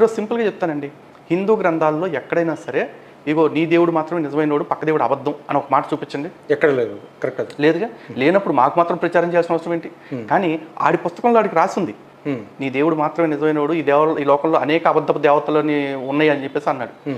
ఈరోజు సింపుల్గా చెప్తానండి. హిందూ గ్రంథాల్లో ఎక్కడైనా సరే ఇగో నీ దేవుడు మాత్రమే నిజమైనోడు పక్క దేవుడు అబద్ధం అని ఒక మాట చూపించండి. ఎక్కడ లేదు. కరెక్ట్ అది. లేదుగా? లేనప్పుడు మాకు మాత్రం ప్రచారం చేయాల్సిన అవసరం ఏంటి? కానీ ఆడి పుస్తకంలో ఆడికి రాసింది. Hmm. నీ దేవుడు మాత్రమే నిజమైనోడు ఈ దేవ ఈ లోకంలో అనేక అబద్ధపు దేవతలని ఉన్నాయి అని చెప్పేసి అన్నాడు.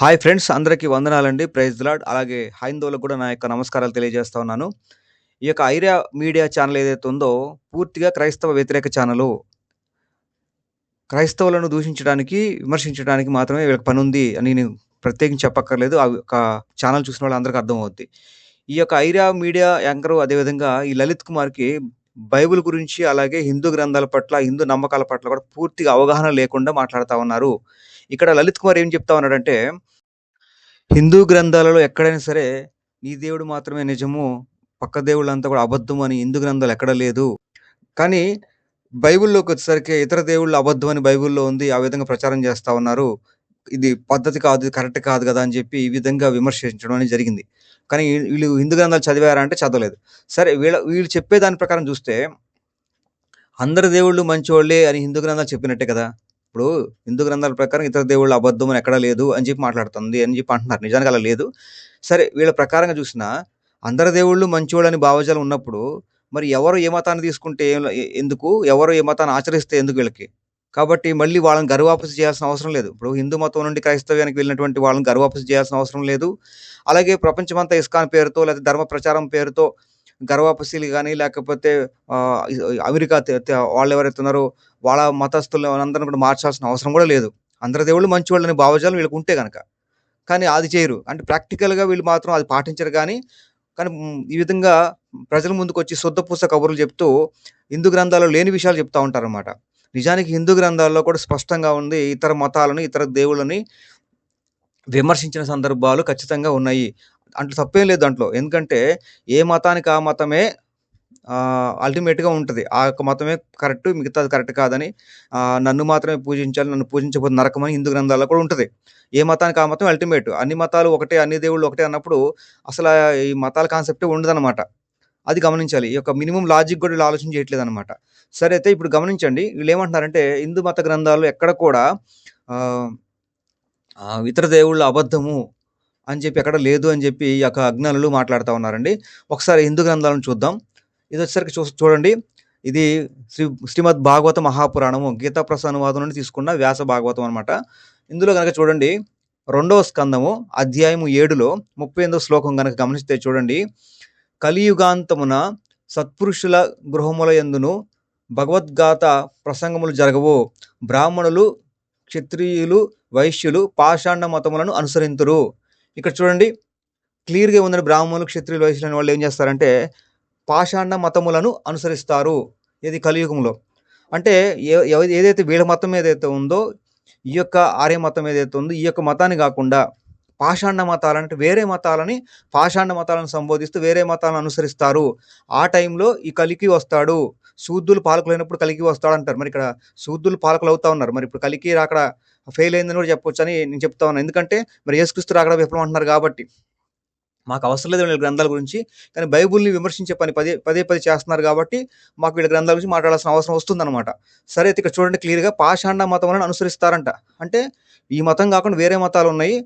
హాయ్ ఫ్రెండ్స్ అందరికీ వందనాలండి. Praise Lord. అలాగే హైందవులకు కూడా నా యొక్క నమస్కారాలు తెలియజేస్తా ఉన్నాను. ఈ యొక్క ఐరియా మీడియా ఛానల్ ఏదైతే ఉందో పూర్తిగా క్రైస్తవ వ్యతిరేక ఛానలు. క్రైస్తవులను దూషించడానికి విమర్శించడానికి మాత్రమే వీళ్ళకి పని ఉంది అని నేను ప్రత్యేకించి చెప్పక్కర్లేదు. ఆ యొక్క ఛానల్ చూసిన వాళ్ళందరికీ అర్థమవుద్ది. ఈ యొక్క ఐరియా మీడియా యాంకరు అదేవిధంగా ఈ లలిత్ కుమార్కి బైబిల్ గురించి అలాగే హిందూ గ్రంథాల పట్ల హిందూ నమ్మకాల పట్ల కూడా పూర్తిగా అవగాహన లేకుండా మాట్లాడుతూ ఉన్నారు. ఇక్కడ లలిత్ కుమార్ ఏం చెప్తా ఉన్నాడంటే హిందూ గ్రంథాలలో ఎక్కడైనా సరే నీ దేవుడు మాత్రమే నిజము పక్క దేవుళ్ళంతా కూడా అబద్ధం అని హిందూ గ్రంథాలు ఎక్కడ లేదు. కానీ బైబిల్లోకి వచ్చేసరికి ఇతర దేవుళ్ళు అబద్ధం అని బైబిల్లో ఉంది ఆ విధంగా ప్రచారం చేస్తా ఉన్నారు. ఇది పద్ధతి కాదు కరెక్ట్ కాదు కదా అని చెప్పి ఈ విధంగా విమర్శించడం అనేది జరిగింది. కానీ వీళ్ళు హిందూ గ్రంథాలు చదివారంటే చదవలేదు. సరే వీళ్ళ వీళ్ళు చెప్పే దాని ప్రకారం చూస్తే అందరి దేవుళ్ళు మంచివాళ్ళే అని హిందూ గ్రంథాలు చెప్పినట్టే కదా. ఇప్పుడు హిందూ గ్రంథాల ప్రకారం ఇతర దేవుళ్ళు అబద్ధం అని ఎక్కడా లేదు అని చెప్పి మాట్లాడుతుంది అని చెప్పి అంటున్నారు. నిజానికి అలా లేదు. సరే వీళ్ళ ప్రకారంగా చూసినా అందరి దేవుళ్ళు మంచివాళ్ళు అని భావజాలం ఉన్నప్పుడు మరి ఎవరు ఏ మతాన్ని తీసుకుంటే ఏం- ఎందుకు? ఎవరు ఏ మతాన్ని ఆచరిస్తే ఎందుకు వీళ్ళకి? కాబట్టి మళ్ళీ వాళ్ళని గర్వాపసి చేయాల్సిన అవసరం లేదు. ఇప్పుడు హిందూ మతం నుండి క్రైస్తవ్యానికి వెళ్ళినటువంటి వాళ్ళని గర్వాపసి చేయాల్సిన అవసరం లేదు. అలాగే ప్రపంచమంతా ఇస్కాన్ పేరుతో లేదా ధర్మ ప్రచారం పేరుతో గర్వాపసీలు కానీ లేకపోతే అమెరికా వాళ్ళు ఎవరైతే ఉన్నారో వాళ్ళ మతస్థులు అందరిని కూడా మార్చాల్సిన అవసరం కూడా లేదు. అందరి దేవుళ్ళు మంచి వాళ్ళని భావజాలం వీళ్ళకి ఉంటే కనుక కానీ అది చేయరు. అంటే ప్రాక్టికల్గా వీళ్ళు మాత్రం అది పాటించరు కానీ కానీ ఈ విధంగా ప్రజల ముందుకు వచ్చి శుద్ధపూస కబుర్లు చెప్తూ హిందూ గ్రంథాల్లో లేని విషయాలు చెప్తూ ఉంటారన్నమాట. నిజానికి హిందూ గ్రంథాల్లో కూడా స్పష్టంగా ఉంది ఇతర మతాలను ఇతర దేవుళ్ళని విమర్శించిన సందర్భాలు ఖచ్చితంగా ఉన్నాయి. అంటే తప్పేం లేదు దాంట్లో. ఎందుకంటే ఏ మతానికి ఆ మతమే అల్టిమేట్గా ఉంటుంది. ఆ యొక్క మతమే కరెక్ట్ మిగతాది కరెక్ట్ కాదని నన్ను మాత్రమే పూజించాలి నన్ను పూజించకపోతే నరకమని హిందూ గ్రంథాల్లో కూడా ఉంటుంది. ఏ మతానికి ఆ మతం అల్టిమేట్ అన్ని మతాలు ఒకటే అన్ని దేవుళ్ళు ఒకటే అన్నప్పుడు అసలు ఈ మతాల కాన్సెప్టే ఉండదన్నమాట. అది గమనించాలి. ఈ యొక్క మినిమం లాజిక్ కూడా ఆలోచన చేయట్లేదు అనమాట సరే అయితే ఇప్పుడు గమనించండి. వీళ్ళు ఏమంటున్నారంటే హిందూ మత గ్రంథాలు ఎక్కడ కూడా ఇతర దేవుళ్ళు అబద్ధము అని చెప్పి ఎక్కడ లేదు అని చెప్పి ఈ యొక్క అజ్ఞానులు మాట్లాడుతూ ఉన్నారండి. ఒకసారి హిందూ గ్రంథాలను చూద్దాం. ఇది వచ్చేసరికి చూ చూడండి. ఇది శ్రీ శ్రీమద్ భాగవత మహాపురాణము. గీతా ప్రసానువాదం నుండి తీసుకున్న వ్యాస భాగవతం అనమాట ఇందులో కనుక చూడండి రెండవ స్కందము అధ్యాయము ఏడులో ముప్పై ఎనిమిదో శ్లోకం కనుక గమనిస్తే చూడండి. కలియుగాంతమున సత్పురుషుల గృహముల ఎందును భగవద్గాత ప్రసంగములు జరగవు. బ్రాహ్మణులు క్షత్రియులు వైశ్యులు పాషాండ మతములను అనుసరింతురు. ఇక్కడ చూడండి క్లియర్గా ఉందని బ్రాహ్మణులు క్షత్రియులు వైశ్యులు అనే వాళ్ళు ఏం చేస్తారంటే పాషాండ మతములను అనుసరిస్తారు ఇది కలియుగంలో. అంటే ఏదైతే వీళ్ళ మతం ఏదైతే ఉందో ఈ యొక్క ఆర్య మతం ఏదైతే ఉందో ఈ యొక్క మతాన్ని కాకుండా పాషాండ మతాలంటే వేరే మతాలని పాషాండ మతాలను సంబోధిస్తూ వేరే మతాలను అనుసరిస్తారు. ఆ టైంలో ఈ కలికి వస్తాడు. శూద్రులు పాలకులైనప్పుడు కలికి వస్తాడు అంటారు మరి ఇక్కడ శూద్రులు పాలకులు అవుతా ఉన్నారు. మరి ఇప్పుడు కలికి అక్కడ ఫెయిల్ అయిందని కూడా చెప్పొచ్చు అని నేను చెప్తా ఉన్నాను ఎందుకంటే మరి యేసుక్రీస్తు రాకడ విఫలం అంటున్నారు కాబట్టి మాకు అవసరం లేదు వీళ్ళ గ్రంథాల గురించి. కానీ బైబుల్ని విమర్శించే పని పదే పదే పదే చేస్తున్నారు కాబట్టి మాకు వీళ్ళ గ్రంథాల గురించి మాట్లాడాల్సిన అవసరం వస్తుందన్నమాట. సరే అయితే ఇక్కడ చూడండి క్లియర్గా పాషాండ మతములను అనుసరిస్తారంట. అంటే ఈ మతం కాకుండా వేరే మతాలు ఉన్నాయి.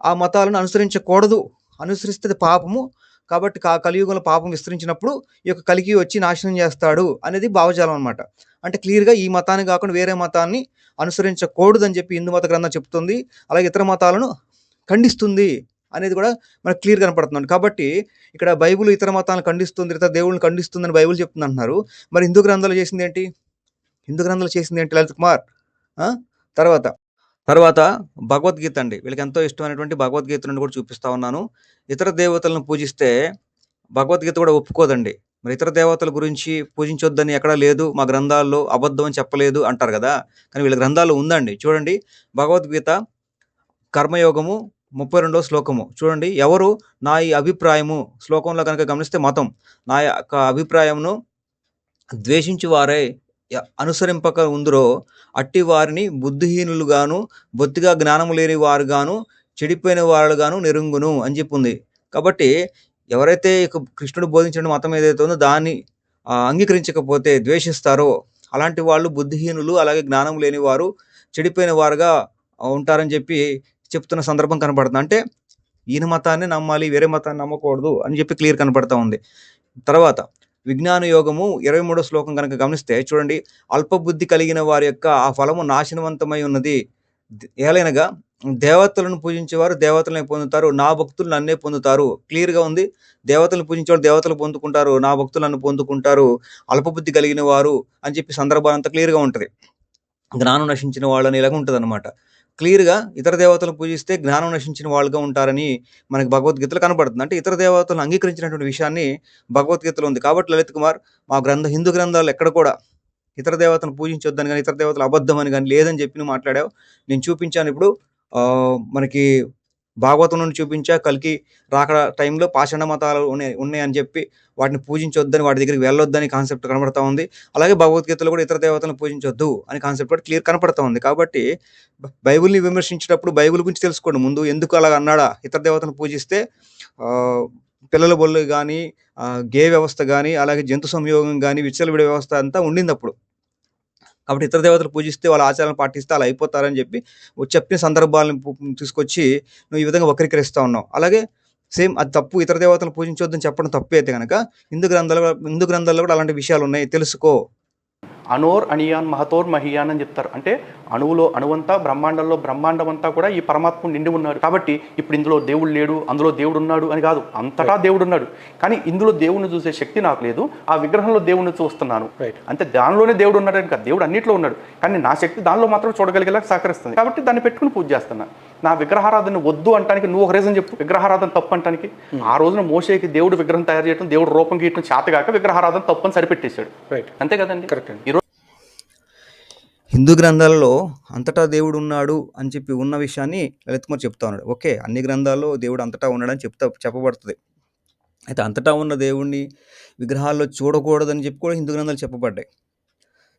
ఆ మతాలను అనుసరించకూడదు. అనుసరిస్తే పాపము. కాబట్టి కా కలియుగంలో పాపం విస్తరించినప్పుడు ఈ యొక్క కలిగి వచ్చి నాశనం చేస్తాడు అనేది భావజాలం అనమాట అంటే క్లియర్గా ఈ మతాన్ని కాకుండా వేరే మతాన్ని అనుసరించకూడదు అని చెప్పి హిందూ మత గ్రంథం చెప్తుంది. అలాగే ఇతర మతాలను ఖండిస్తుంది అనేది కూడా మనకు క్లియర్ కనపడుతుంది. కాబట్టి ఇక్కడ బైబిల్ ఇతర మతాలను ఖండిస్తుంది ఇతర దేవుళ్ళని ఖండిస్తుందని బైబిల్ చెప్తుంది అంటున్నారు మరి హిందూ గ్రంథాలు చేసింది ఏంటి? హిందూ గ్రంథాలు చేసింది ఏంటి లలిత్ కుమార్? తర్వాత తర్వాత భగవద్గీత అండి. వీళ్ళకి ఎంతో ఇష్టమైనటువంటి భగవద్గీత నుండి కూడా చూపిస్తా ఉన్నాను. ఇతర దేవతలను పూజిస్తే భగవద్గీత కూడా ఒప్పుకోదండి. మరి ఇతర దేవతల గురించి పూజించొద్దని ఎక్కడా లేదు మా గ్రంథాల్లో అబద్ధం అని చెప్పలేదు అంటారు కదా. కానీ వీళ్ళ గ్రంథాల్లో ఉందండి. చూడండి భగవద్గీత కర్మయోగము ముప్పై రెండవ శ్లోకము. చూడండి ఎవరు నా ఈ అభిప్రాయము శ్లోకంలో కనుక గమనిస్తే మతం నా యొక్క అభిప్రాయమును ద్వేషించి వారే అనుసరింపక ఉందరో అట్టి వారిని బుద్ధిహీనులుగాను బొత్తిగా జ్ఞానము లేని వారుగాను చెడిపోయిన వారుగాను నెరుంగును అని చెప్పింది. కాబట్టి ఎవరైతే ఇక కృష్ణుడు బోధించిన మతం ఏదైతే ఉందో దాన్ని అంగీకరించకపోతే ద్వేషిస్తారో అలాంటి వాళ్ళు బుద్ధిహీనులు అలాగే జ్ఞానం లేని వారు చెడిపోయిన వారుగా ఉంటారని చెప్పి చెప్తున్న సందర్భం కనబడుతుంది అంటే ఈయన మతాన్ని నమ్మాలి వేరే మతాన్ని నమ్మకూడదు అని చెప్పి క్లియర్ కనపడతా ఉంది. తర్వాత విజ్ఞాన యోగము ఇరవై మూడో శ్లోకం కనుక గమనిస్తే చూడండి అల్పబుద్ధి కలిగిన వారి యొక్క ఆ ఫలము నాశనవంతమై ఉన్నది. ఏలైనగా దేవతలను పూజించేవారు దేవతలనే పొందుతారు నా భక్తులు నన్నే పొందుతారు. క్లియర్గా ఉంది? దేవతలను పూజించేవారు దేవతలు పొందుకుంటారు నా భక్తులు నన్ను పొందుకుంటారు అల్పబుద్ధి కలిగిన వారు అని చెప్పి సందర్భాలు అంతా క్లియర్గా ఉంటుంది. జ్ఞానం నశించిన వాళ్ళని ఇలాగ ఉంటుంది అనమాట క్లియర్గా ఇతర దేవతలను పూజిస్తే జ్ఞానం నశించిన వాళ్ళుగా ఉంటారని మనకి భగవద్గీతలో కనబడుతుంది. అంటే ఇతర దేవతలను అంగీకరించినటువంటి విషయాన్ని భగవద్గీతలో ఉంది. కాబట్టి లలిత్ కుమార్ మా గ్రంథ హిందూ గ్రంథాలు ఎక్కడ కూడా ఇతర దేవతలను పూజించొద్దని కానీ ఇతర దేవతలు అబద్ధం అని కానీ లేదని చెప్పి నువ్వు మాట్లాడావు. నేను చూపించాను ఇప్పుడు. మనకి భాగవతం నుండి చూపించా కలికి రాక టైంలో పాషాణ మతాలు ఉన్నాయి ఉన్నాయని చెప్పి వాటిని పూజించొద్దని వాటి దగ్గరికి వెళ్ళొద్దని కాన్సెప్ట్ కనబడతా ఉంది. అలాగే భగవద్గీతలో కూడా ఇతర దేవతలను పూజించొద్దు అని కాన్సెప్ట్ కూడా క్లియర్ కనపడతా ఉంది. కాబట్టి బైబిల్ని విమర్శించేటప్పుడు బైబిల్ గురించి తెలుసుకోండి. ముందు ఎందుకు అలాగ అన్నాడా? ఇతర దేవతలను పూజిస్తే పిల్లల బొల్లు కానీ గే వ్యవస్థ కానీ అలాగే జంతు సంయోగం కానీ విచ్చలవిడి వ్యవస్థ అంతా ఉండింది అప్పుడు కాబట్టి ఇతర దేవతలు పూజిస్తే వాళ్ళ ఆచారాలను పాటిస్తే అలా అయిపోతారని చెప్పి చెప్పిన సందర్భాలను తీసుకొచ్చి నువ్వు ఈ విధంగా వక్రీకరిస్తూ ఉన్నావు. అలాగే సేమ్ అది తప్పు ఇతర దేవతలు పూజించొద్దని చెప్పడం తప్పు అయితే కనుక హిందూ గ్రంథాలు హిందూ గ్రంథాల్లో కూడా అలాంటి విషయాలు ఉన్నాయి. తెలుసుకో. అనోర్ అనియాన్ మహతోర్ మహియాన్ అని చెప్తారు. అంటే అణువులో అణువంతా బ్రహ్మాండంలో బ్రహ్మాండం అంతా కూడా ఈ పరమాత్మ నిండి ఉన్నాడు. కాబట్టి ఇప్పుడు ఇందులో దేవుడు లేడు అందులో దేవుడు ఉన్నాడు అని కాదు అంతటా దేవుడు ఉన్నాడు. కానీ ఇందులో దేవుడిని చూసే శక్తి నాకు లేదు ఆ విగ్రహంలో దేవుడిని చూస్తున్నాను. అంటే దానిలోనే దేవుడు ఉన్నాడు అని కాదు దేవుడు అన్నిట్లో ఉన్నాడు. కానీ నా శక్తి దానిలో మాత్రం చూడగలిగేలా సహకరిస్తుంది. కాబట్టి దాన్ని పెట్టుకుని పూజ చేస్తున్నా. నా విగ్రహారాధన వద్దు అంటానికి నువ్వు ఒక రీజన్ చెప్పు. విగ్రహారాధన తప్పు అంటానికి. ఆ రోజున మోషేకి దేవుడు విగ్రహం తయారు చేయడం దేవుడు రూపం గీయటం చేతగాక విగ్రహారాధన తప్పు అని సరిపెట్టేశాడు. రైట్ అంతే కదండి? కరెక్ట్ అండి. ఈరోజు హిందూ గ్రంథాలలో అంతటా దేవుడు ఉన్నాడు అని చెప్పి ఉన్న విషయాన్ని లలిత్ కుమార్ చెప్తా ఉన్నాడు. ఓకే అన్ని గ్రంథాల్లో దేవుడు అంతటా ఉన్నాడని చెప్తా చెప్పబడుతుంది. అయితే అంతటా ఉన్న దేవుణ్ణి విగ్రహాల్లో చూడకూడదని చెప్పి కూడా హిందూ గ్రంథాలు చెప్పబడ్డాయి.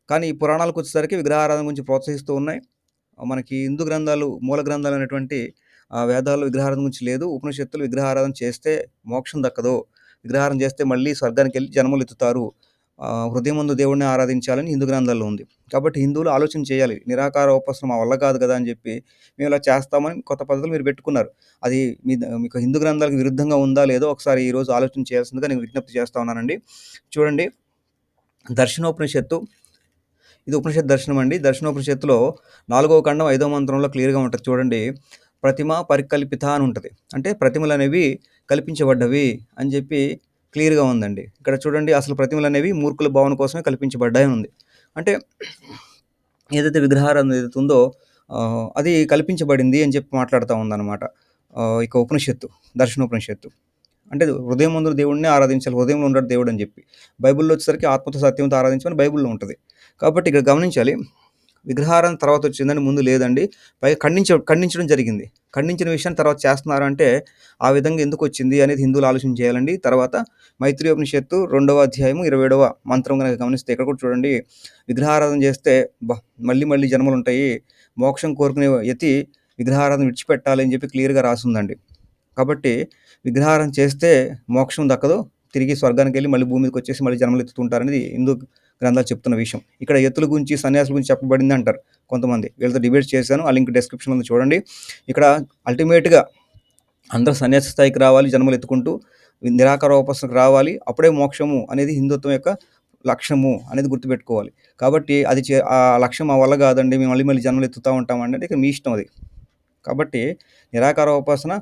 కానీ ఈ పురాణాలకు వచ్చేసరికి విగ్రహారాధన గురించి ప్రోత్సహిస్తూ ఉన్నాయి. మనకి హిందూ గ్రంథాలు మూల గ్రంథాలు అనేటువంటి వేదాలు విగ్రహారాధన గురించి లేదు. ఉపనిషత్తులు విగ్రహారాధన చేస్తే మోక్షం దక్కదు. విగ్రహారం చేస్తే మళ్ళీ స్వర్గానికి వెళ్ళి జన్మలు ఎత్తుతారు. హృదయం ముందు దేవుడిని ఆరాధించాలని హిందూ గ్రంథాల్లో ఉంది. కాబట్టి హిందువులు ఆలోచన చేయాలి. నిరాకార ఉపాసన మా వల్ల కాదు కదా అని చెప్పి మేము ఇలా చేస్తామని కొత్త పద్ధతులు మీరు పెట్టుకున్నారు. అది మీ మీకు హిందూ గ్రంథాలకు విరుద్ధంగా ఉందా లేదో ఒకసారి ఈరోజు ఆలోచన చేయాల్సిందిగా నేను విజ్ఞప్తి చేస్తా ఉన్నానండి. చూడండి. దర్శనోపనిషత్తు ఇది ఉపనిషత్ దర్శనం అండి. దర్శనోపనిషత్తులో నాలుగో ఖండం ఐదో మంత్రంలో క్లియర్గా ఉంటుంది. చూడండి. ప్రతిమ పరికల్పిత అని ఉంటుంది. అంటే ప్రతిమలు అనేవి కల్పించబడ్డవి అని చెప్పి క్లియర్గా ఉందండి. ఇక్కడ చూడండి. అసలు ప్రతిమలు అనేవి మూర్ఖుల భావన కోసమే కల్పించబడ్డాయి ఉంది. అంటే ఏదైతే విగ్రహారం ఏదైతే ఉందో అది కల్పించబడింది అని చెప్పి మాట్లాడుతూ ఉందన్నమాట. ఇక ఉపనిషత్తు దర్శనోపనిషత్తు. అంటే హృదయం ముందు దేవుడిని ఆరాధించాలి హృదయంలో ఉండడు దేవుడు అని చెప్పి. బైబిల్లో వచ్చేసరికి ఆత్మతో సత్యంతో ఆరాధించమని బైబిల్లో ఉంటుంది. కాబట్టి ఇక్కడ గమనించాలి విగ్రహారాధన తర్వాత వచ్చిందని ముందు లేదండి. పైగా ఖండించ ఖండించడం జరిగింది. ఖండించిన విషయాన్ని తర్వాత చేస్తున్నారంటే ఆ విధంగా ఎందుకు వచ్చింది అనేది హిందువులు ఆలోచన చేయాలండి. తర్వాత మైత్రి ఉపనిషత్తు రెండవ అధ్యాయము ఇరవై ఏడవ మంత్రం కనుక గమనిస్తే ఇక్కడ కూడా చూడండి. విగ్రహారాధన చేస్తే మళ్ళీ మళ్ళీ జన్మలు ఉంటాయి. మోక్షం కోరుకునే యతి విగ్రహారాధన విడిచిపెట్టాలని చెప్పి క్లియర్గా రాసిందండి కాబట్టి విగ్రహారం చేస్తే మోక్షం దక్కదు. తిరిగి స్వర్గానికి వెళ్ళి మళ్ళీ భూమి మీదకి వచ్చేసి మళ్ళీ జన్మలు ఎత్తుతుంటారనేది హిందూ గ్రంథాలు చెప్తున్న విషయం. ఇక్కడ ఎత్తుల గురించి సన్యాసుల గురించి చెప్పబడింది అంటారు కొంతమంది. వీళ్ళతో డిబేట్ చేశాను ఆ లింక్ డిస్క్రిప్షన్ ఉంది చూడండి. ఇక్కడ అల్టిమేట్గా అందరూ సన్యాసి స్థాయికి రావాలి జన్మలు ఎత్తుకుంటూ నిరాకార ఉపాసనకు రావాలి. అప్పుడే మోక్షము అనేది హిందుత్వం యొక్క లక్ష్యము అనేది గుర్తుపెట్టుకోవాలి. కాబట్టి అది చే ఆ లక్ష్యం మా వల్ల కాదండి మేము మళ్ళీ మళ్ళీ జన్మలు ఎత్తుతూ ఉంటామండి అంటే ఇక మీ ఇష్టం అది. కాబట్టి నిరాకార ఉపాసన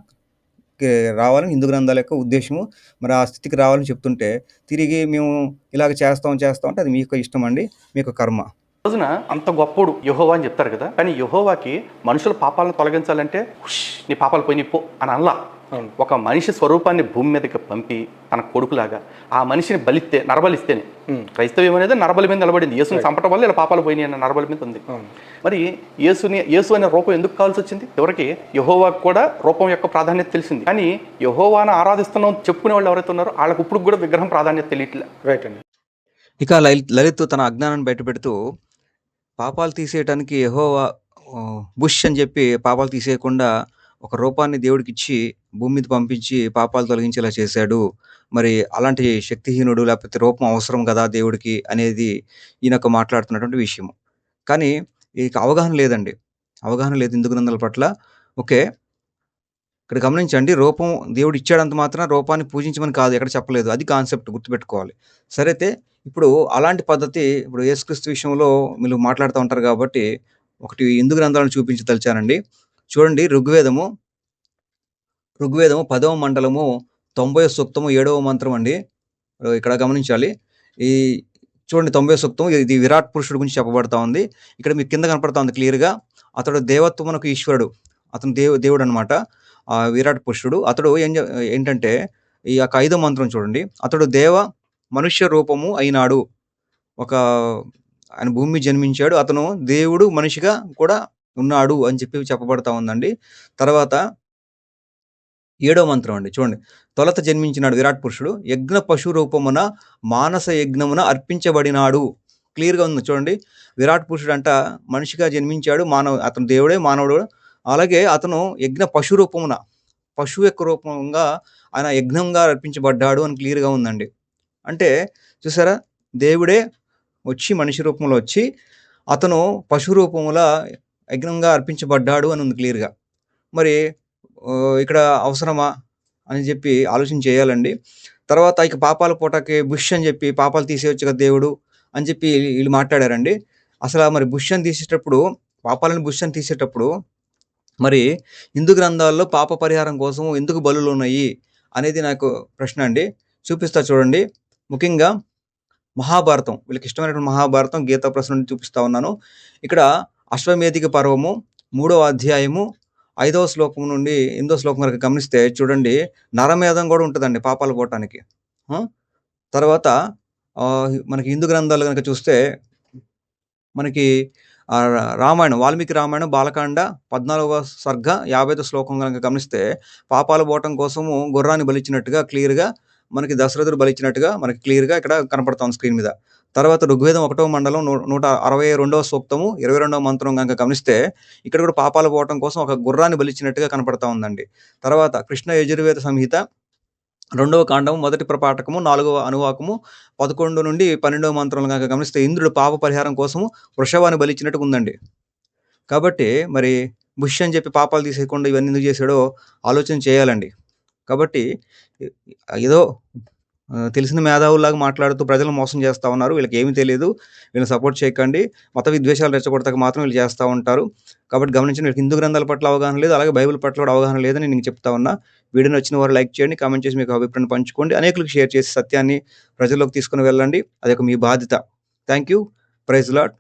రావాలని హిందూ గ్రంథాల యొక్క ఉద్దేశము. మరి ఆ స్థితికి రావాలని చెప్తుంటే తిరిగి మేము ఇలాగ చేస్తాం చేస్తాం అంటే అది మీకు ఇష్టం అండి మీకు కర్మ. రోజున అంత గొప్పడు యహోవా అని చెప్తారు కదా కానీ యహోవాకి మనుషుల పాపాలను తొలగించాలంటే నీ పాపాలు పోయి పో అని అనలా. ఒక మనిషి స్వరూపాన్ని భూమి మీదకి పంపి తన కొడుకులాగా ఆ మనిషిని బలిస్తే నరబలిస్తేనే. క్రైస్తవ్యం అనేది నరబలి మీద నిలబడింది. యేసుని చంపటం వల్ల ఇలా పాపాలు పోయినాయి అన్న నరబలి మీద ఉంది. మరి యేసుని యేసు అనే రూపం ఎందుకు కావాల్సి వచ్చింది? చివరికి యహోవాకు కూడా రూపం యొక్క ప్రాధాన్యత తెలిసింది. కానీ యహోవాను ఆరాధిస్తున్నాం చెప్పుకునే వాళ్ళు ఎవరైతే ఉన్నారో వాళ్ళకి ఇప్పుడు కూడా విగ్రహం ప్రాధాన్యత తెలియట్లే. రైట్ అండి. ఇక లలిత్ లలిత్ తన అజ్ఞానాన్ని బయటపెడుతూ పాపాలు తీసేయటానికి యెహోవా బుష్ అని చెప్పి పాపాలు తీసేయకుండా ఒక రూపాన్ని దేవుడికిచ్చి భూమి మీద పంపించి పాపాలు తొలగించేలా చేశాడు. మరి అలాంటి శక్తిహీనుడు లేకపోతే రూపం అవసరం కదా దేవుడికి అనేది ఈయనొక మాట్లాడుతున్నటువంటి విషయము. కానీ ఇక అవగాహన లేదండి. అవగాహన లేదు హిందూ గ్రంథాల పట్ల. ఓకే. ఇక్కడ గమనించండి రూపం దేవుడు ఇచ్చాడంత మాత్రం రూపాన్ని పూజించమని కాదు ఎక్కడ చెప్పలేదు. అది కాన్సెప్ట్ గుర్తుపెట్టుకోవాలి. సరే అయితే ఇప్పుడు అలాంటి పద్ధతి ఇప్పుడు యేసుక్రీస్తు విషయంలో మీరు మాట్లాడుతూ ఉంటారు కాబట్టి ఒకటి హిందూ గ్రంథాలను చూపించదలిచానండి. చూడండి ఋగ్వేదము ఋగ్వేదము పదవ మండలము 90 సూక్తము ఏడవ మంత్రం అండి. ఇక్కడ గమనించాలి. ఈ చూడండి 90 సూక్తం ఇది విరాట్ పురుషుడు గురించి చెప్పబడతా ఉంది. ఇక్కడ మీకు కింద కనపడతా ఉంది క్లియర్‌గా. అతడు దేవత్వమునకు ఈశ్వరుడు. అతను దేవు దేవుడు అనమాట విరాట్ పురుషుడు. అతడు ఏం ఏంటంటే ఈ యొక్క ఐదో మంత్రం చూడండి. అతడు దేవ మనుష్య రూపము అయినాడు. ఒక ఆయన భూమి జన్మించాడు. అతను దేవుడు మనిషిగా కూడా ఉన్నాడు అని చెప్పి చెప్పబడతా ఉందండి. తర్వాత ఏడో మంత్రం అండి చూడండి. తొలత జన్మించినాడు విరాట్ పురుషుడు. యజ్ఞ పశు రూపమున మానస యజ్ఞమున అర్పించబడినాడు. క్లియర్‌గా ఉంది చూడండి. విరాట్ పురుషుడు అంట మనిషిగా జన్మించాడు. మానవ అతను దేవుడే మానవుడు. అలాగే అతను యజ్ఞ పశు రూపమున పశువు యొక్క రూపంగా ఆయన యజ్ఞంగా అర్పించబడ్డాడు అని క్లియర్‌గా ఉందండి. అంటే చూసారా? దేవుడే వచ్చి మనిషి రూపంలో వచ్చి అతను పశు రూపముల యజ్ఞంగా అర్పించబడ్డాడు అని ఉంది క్లియర్‌గా. మరి ఇక్కడ అవసరమా? అని చెప్పి ఆలోచన చేయాలండి. తర్వాత ఇక పాపాల పూటకి బుష్ అని చెప్పి పాపాలు తీసేయొచ్చు కదా దేవుడు అని చెప్పి వీళ్ళు మాట్లాడారండి. అసలు మరి బుష్ అని తీసేటప్పుడు పాపాలను బుష్ అని తీసేటప్పుడు మరి హిందూ గ్రంథాల్లో పాప పరిహారం కోసం ఎందుకు బలులున్నాయి? అనేది నాకు ప్రశ్న అండి. చూపిస్తా చూడండి. ముఖ్యంగా మహాభారతం వీళ్ళకి ఇష్టమైనటువంటి మహాభారతం గీతా ప్రశ్న చూపిస్తూ చూపిస్తా ఉన్నాను. ఇక్కడ అశ్వమేధిక పర్వము మూడవ అధ్యాయము ఐదవ శ్లోకం నుండి ఎనిమిదో శ్లోకం వరకు గమనిస్తే చూడండి నరమేధం కూడా ఉంటుందండి పాపాలు పోవటానికి. తర్వాత మనకి హిందూ గ్రంథాలు కనుక చూస్తే మనకి రామాయణం వాల్మీకి రామాయణం బాలకాండ 14వ సర్గ 55 శ్లోకం కనుక గమనిస్తే పాపాలు పోవటం కోసము గుర్రాన్ని బలిచ్చినట్టుగా క్లియర్‌గా మనకి దశరథుడు బలిచ్చినట్టుగా మనకి క్లియర్‌గా ఇక్కడ కనపడతాం స్క్రీన్ మీద. తర్వాత ఋగ్వేదం ఒకటవ మండలం నూట అరవై రెండవ సూక్తము 22వ మంత్రం కనుక గమనిస్తే ఇక్కడ కూడా పాపాలు పోవటం కోసం ఒక గుర్రాన్ని బలిచ్చినట్టుగా కనపడతా ఉందండి. తర్వాత కృష్ణ యజుర్వేద సంహిత రెండవ కాండము మొదటి ప్రపాఠకము నాలుగవ అనువాకము 11 నుండి పన్నెండవ మంత్రం కనుక గమనిస్తే ఇంద్రుడు పాప పరిహారం కోసము వృషభాన్ని బలిచ్చినట్టుగా ఉందండి. కాబట్టి మరి బుష్ అని చెప్పి పాపాలు తీసేయకుండా ఇవన్నీ ఎందుకు చేశాడో ఆలోచన చేయాలండి. కాబట్టి ఏదో తెలిసిన మేధావుల్లాగా మాట్లాడుతూ ప్రజలను మోసం చేస్తూ ఉన్నారు. వీళ్ళకి ఏమీ తెలియదు వీళ్ళని సపోర్ట్ చేయకండి. మత విద్వేషాలు రెచ్చగొడతాక మాత్రం వీళ్ళు చేస్తా ఉంటారు. కాబట్టి గమనించండి వీళ్ళకి హిందూ గ్రంథాల పట్ల అవగాహన లేదు. అలాగే బైబిల్ పట్ల కూడా అవగాహన లేదని నేను చెప్తా ఉన్నా. వీడియో నచ్చిన వారు లైక్ చేయండి. కామెంట్ చేసి మీకు అభిప్రాయం పంచుకోండి. అనేకులకు షేర్ చేసి సత్యాన్ని ప్రజల్లోకి తీసుకొని వెళ్ళండి. అది ఒక మీ బాధ్యత. Thank you. ప్రైజ్ లాట్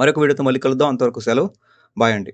మరొక వీడియోతో మళ్ళీ కలుద్దాం. అంతవరకు సెలవు. బాయ్ అండి.